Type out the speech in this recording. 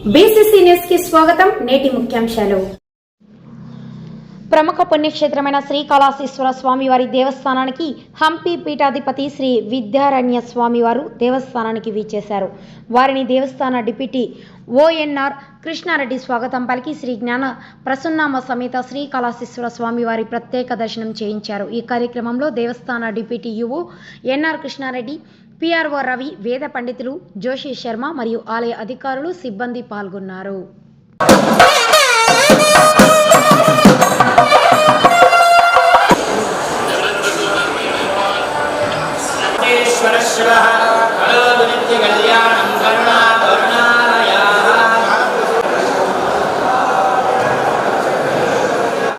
కి స్వాగతం నేటి ముఖ్యాంశాలు. ప్రముఖ పుణ్యక్షేత్రమైన శ్రీకాళహస్తీశ్వర స్వామివారి దేవస్థానానికి హంపి పీఠాధిపతి శ్రీ విద్యారణ్య స్వామివారు దేవస్థానానికి వీచేశారు వారిని దేవస్థాన డిప్యూటీ ఓఎన్ఆర్ కృష్ణారెడ్డి స్వాగతం పలికి శ్రీ జ్ఞాన ప్రసన్నామ సమేత శ్రీకాళహస్తీశ్వర స్వామివారి ప్రత్యేక దర్శనం చేయించారు. ఈ కార్యక్రమంలో దేవస్థాన deputy EO NR Krishna Reddy PRO Ravi వేద పండితులు జోషి శర్మ మరియు ఆలయ అధికారులు సిబ్బంది పాల్గొన్నారు.